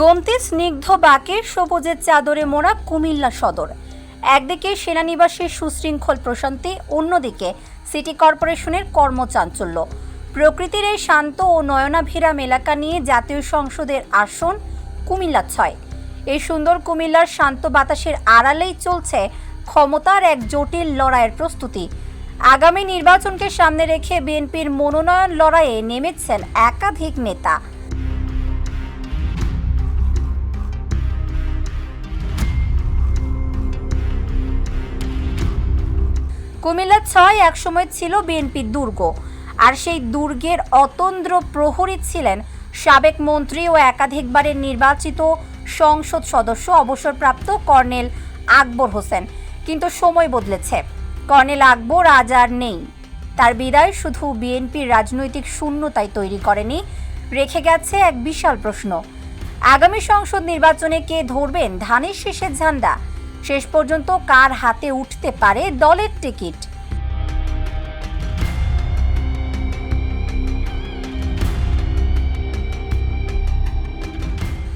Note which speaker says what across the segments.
Speaker 1: গোমতি স্নিগ্ধ বাকের সবুজের চাদরে মোড়া কুমিল্লা সদর। একদিকে সেনানিবাসের সুশৃঙ্খল প্রশান্তি, অন্যদিকে সিটি কর্পোরেশনের কর্মচাঞ্চল্য। প্রকৃতির এই শান্ত ও নয়নাভিরাম এলাকা নিয়ে জাতীয় সংসদের আসন কুমিল্লা ছয়। এই সুন্দর কুমিল্লার শান্ত বাতাসের আড়ালেই চলছে ক্ষমতার এক জটিল লড়াইয়ের প্রস্তুতি। আগামী নির্বাচনকে সামনে রেখে বিএনপির মনোনয়ন লড়াইয়ে নেমেছেন একাধিক নেতা। কুমিল্লা ছয় একসময় ছিল বিএনপির দুর্গ আর সেই দুর্গের অতন্দ্র প্রহরী ছিলেন সাবেক মন্ত্রী ও একাধিকবারের নির্বাচিত সংসদ সদস্য অবসরপ্রাপ্ত কর্নেল আকবর হোসেন। কিন্তু সময় বদলেছে। কর্নেল আকবর আজ আর নেই। তার বিদায় শুধু বিএনপির রাজনৈতিক শূন্যতাই তৈরি করেনি, রেখে গেছে এক বিশাল প্রশ্ন। আগামী সংসদ নির্বাচনে কে ধরবেন? ধানের শেষের ঝান্ডা। শেষ পর্যন্ত কার হাতে উঠতে পারে দলের টিকিট?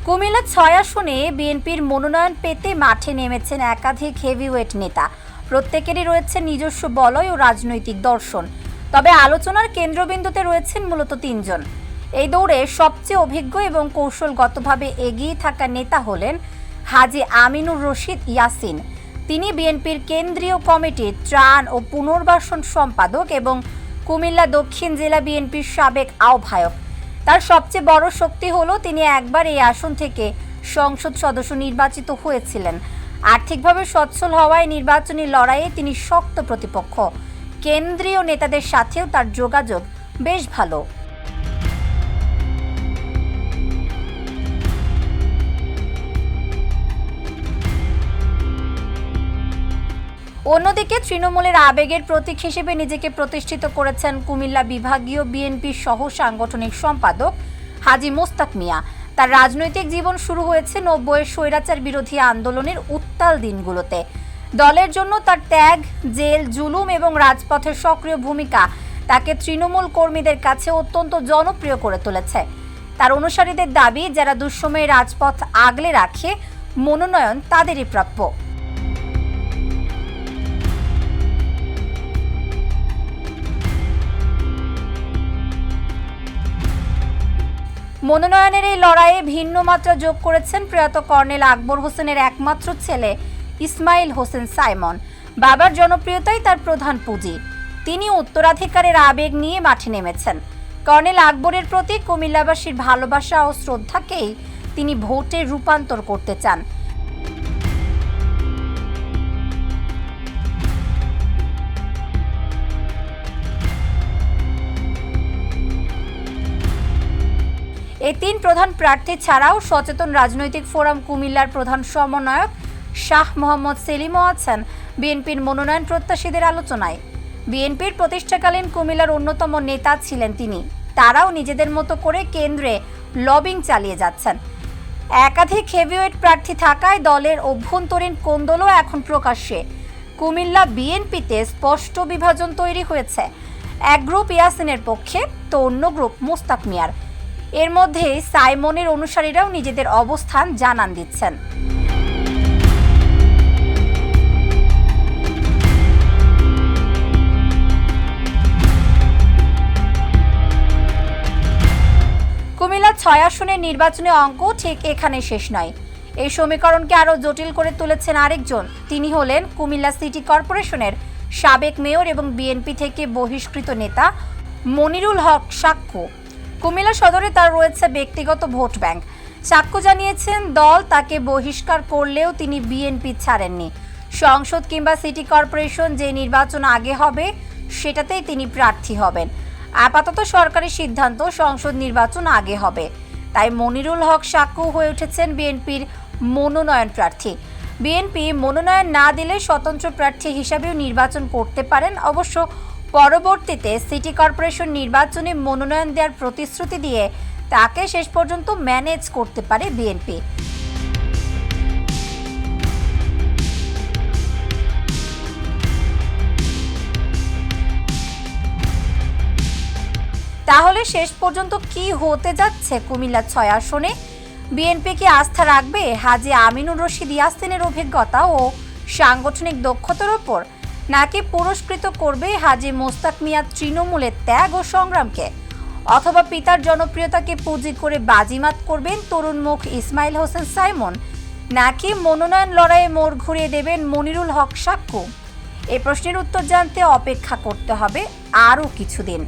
Speaker 1: কুমিল্লা ছয় আসনে বিএনপির মনোনয়ন পেতে মাঠে নেমেছেন একাধিক হেভিওয়েট নেতা। প্রত্যেকেরই রয়েছে নিজস্ব বলয় ও রাজনৈতিক দর্শন। তবে আলোচনার কেন্দ্রবিন্দুতে রয়েছেন মূলত তিনজন। এই দৌড়ে সবচেয়ে অভিজ্ঞ এবং কৌশলগতভাবে এগিয়ে থাকা নেতা হলেন হাজি আমিনুর রশিদ ইয়াসিন। তিনি বিএনপির কেন্দ্রীয় কমিটির ত্রাণ ও পুনর্বাসন সম্পাদক এবং কুমিল্লা দক্ষিণ জেলা বিএনপির সাবেক আহ্বায়ক। তার সবচেয়ে বড় শক্তি হলো তিনি একবার এই আসন থেকে সংসদ সদস্য নির্বাচিত হয়েছিলেন। আর্থিকভাবে সচ্ছল হওয়ায় নির্বাচনী লড়াইয়ে তিনি শক্ত প্রতিপক্ষ। কেন্দ্রীয় নেতাদের সাথেও তার যোগাযোগ বেশ ভালো। অন্যদিকে তৃণমূলের আবেগের প্রতীক হিসেবে নিজেকে প্রতিষ্ঠিত করেছেন কুমিল্লা বিভাগীয় বিএনপির সহ সাংগঠনিক সম্পাদক হাজি মোস্তাক মিয়া। তার রাজনৈতিক জীবন শুরু হয়েছে নব্বইয়ের স্বৈরাচার বিরোধী আন্দোলনের উত্তাল দিনগুলোতে। দলের জন্য তার ত্যাগ, জেল, জুলুম এবং রাজপথের সক্রিয় ভূমিকা তাকে তৃণমূল কর্মীদের কাছে অত্যন্ত জনপ্রিয় করে তুলেছে। তার অনুসারীদের দাবি, যারা দুঃসময়ে রাজপথ আগলে রাখে, মনোনয়ন তাদেরই প্রাপ্য। মনোনয়নের এই লড়াইয়ে ভিন্ন মাত্রা যোগ করেছেন প্রয়াত কর্নেল আকবর হোসেনের একমাত্র ছেলে ইসমাইল হোসেন সাইমন। বাবার জনপ্রিয়তাই তার প্রধান পুঁজি। তিনি উত্তরাধিকারের আবেগ নিয়ে মাঠে নেমেছেন। কর্নেল আকবরের প্রতি কুমিল্লাবাসীর ভালোবাসা ও শ্রদ্ধাকেই তিনি ভোটে রূপান্তর করতে চান। এই তিন প্রধান প্রার্থী ছাড়াও সচেতন রাজনৈতিক ফোরাম কুমিল্লার প্রধান সমন্বয়ক শাহ মোহাম্মদ সেলিমও আছেন বিএনপির মনোনয়ন প্রত্যাশীদের আলোচনায়। বিএনপির প্রতিষ্ঠাকালীন কুমিল্লার অন্যতম নেতা ছিলেন তিনি। তারাও নিজেদের মতো করে কেন্দ্রে লবিং চালিয়ে যাচ্ছেন। একাধিক হেভিওয়েট প্রার্থী থাকায় দলের অভ্যন্তরীণ কোন্দলও এখন প্রকাশ্যে। কুমিল্লা বিএনপিতে স্পষ্ট বিভাজন তৈরি হয়েছে। এক গ্রুপ ইয়াসিনের পক্ষে, তো অন্য গ্রুপ মোস্তাক মিয়ার। এর মধ্যে সাইমনের অনুসারীরাও নিজেদের অবস্থান জানান দিচ্ছেন। কুমিল্লা ছয় আসনের নির্বাচনী অঙ্ক ঠিক এখানে শেষ নয়। এই সমীকরণকে আরও জটিল করে তুলেছেন আরেকজন। তিনি হলেন কুমিল্লা সিটি কর্পোরেশনের সাবেক মেয়র এবং বিএনপি থেকে বহিষ্কৃত নেতা মনিরুল হক সাক্ষ্য। কুমিল্লা সদরে তার রয়েছে ব্যক্তিগত ভোট ব্যাংক। সাক্ষ্য জানিয়েছেন, দল তাকে বহিষ্কার করলেও তিনি বিএনপি ছাড়েননি। সংসদ কিংবা সিটি কর্পোরেশন যে নির্বাচন আগে হবে, সেটাতেই তিনি প্রার্থী হবেন। আপাতত সরকারি সিদ্ধান্ত, সংসদ নির্বাচন আগে হবে। তাই মনিরুল হক সাক্ষ্য হয়ে উঠেছেন বিএনপির মনোনয়ন প্রার্থী। বিএনপি মনোনয়ন না দিলে স্বতন্ত্র প্রার্থী হিসাবেও নির্বাচন করতে পারেন। অবশ্য পরবর্তীতে সিটি কর্পোরেশন নির্বাচনে মনোনয়ন দেওয়ার প্রতিশ্রুতি দিয়ে তাকে শেষ পর্যন্ত ম্যানেজ করতে পারে বিএনপি। তাহলে শেষ পর্যন্ত কি হতে যাচ্ছে কুমিল্লা ছয় আসনে? বিএনপি কি আস্থা রাখবে? হাজি আমিনুর রশিদ ইয়াসিনের অভিজ্ঞতা ও সাংগঠনিক দক্ষতার ওপর নাকি পুরস্কৃত করবে হাজি মোস্তাক মিয়া তৃণমূলের ত্যাগ ও সংগ্রামকে? অথবা পিতার জনপ্রিয়তাকে পুঁজি করে বাজিমাত করবেন তরুণ মুখ ইসমাইল হোসেন সাইমন? নাকি মনোনয়ন লড়াইয়ে মোড় ঘুরিয়ে দেবেন মনিরুল হক সাক্কু এ প্রশ্নের উত্তর জানতে অপেক্ষা করতে হবে আরও কিছুদিন।